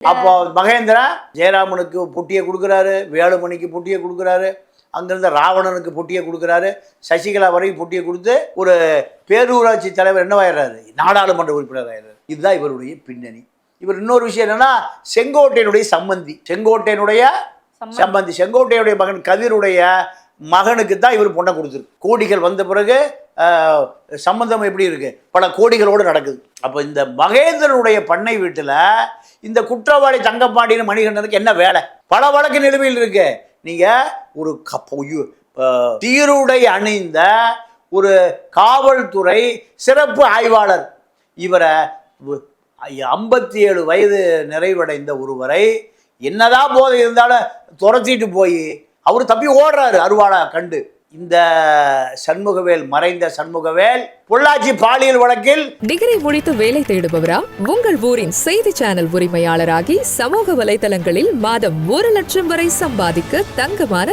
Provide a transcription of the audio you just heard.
அப்போ மகேந்திரா ஜெயராமனுக்கு பொட்டியை கொடுக்குறாரு வேலுமணிக்கு பொட்டியை கொடுக்குறாரு அங்கிருந்த ராவணனுக்கு பொட்டியை கொடுக்குறாரு சசிகலா வரைக்கும் பொட்டியை கொடுத்து ஒரு பேரூராட்சி தலைவர் என்னவாயிடுறாரு நாடாளுமன்ற உறுப்பினர் ஆயிடுறாரு. இதுதான் இவருடைய பின்னணி. இவர் இன்னொரு விஷயம் என்னன்னா செங்கோட்டையனுடைய சம்பந்தி. செங்கோட்டையனுடைய சம்பந்தி. செங்கோட்டையுடைய மகன் கதிருடைய மகனுக்கு தான் இவர் பொண்ணை கொடுத்துருக்கு. கோடிகள் வந்த பிறகு சம்பந்தம் எப்படி இருக்குது பல கோடிகளோடு நடக்குது. அப்போ இந்த மகேந்திரனுடைய பண்ணை வீட்டில் இந்த குற்றவாளி தங்கப்பாண்டியன் மணிகண்டனுக்கு என்ன வேலை? பல வழக்கு நிலுவையில் இருக்கு. நீங்கள் ஒரு தீருடை அணிந்த ஒரு காவல்துறை சிறப்பு ஆய்வாளர். இவரை ஐம்பத்தி ஏழு வயது நிறைவடைந்த ஒருவரை என்னதான் போதை இருந்தாலும் துரத்திட்டு போய் அவர் தப்பி ஓடுறாரு அருவாளை கண்டு. இந்த சண்முகவேல் மறைந்த சண்முகவேல் பொள்ளாச்சி பாலியல் வழக்கில் டிகிரி முடித்து வேலை தேடுபவரா? உங்கள் ஊரின் செய்தி சேனல் உரிமையாளராகி சமூக வலைதளங்களில் மாதம் ஒரு லட்சம் வரை சம்பாதிக்க தங்கமான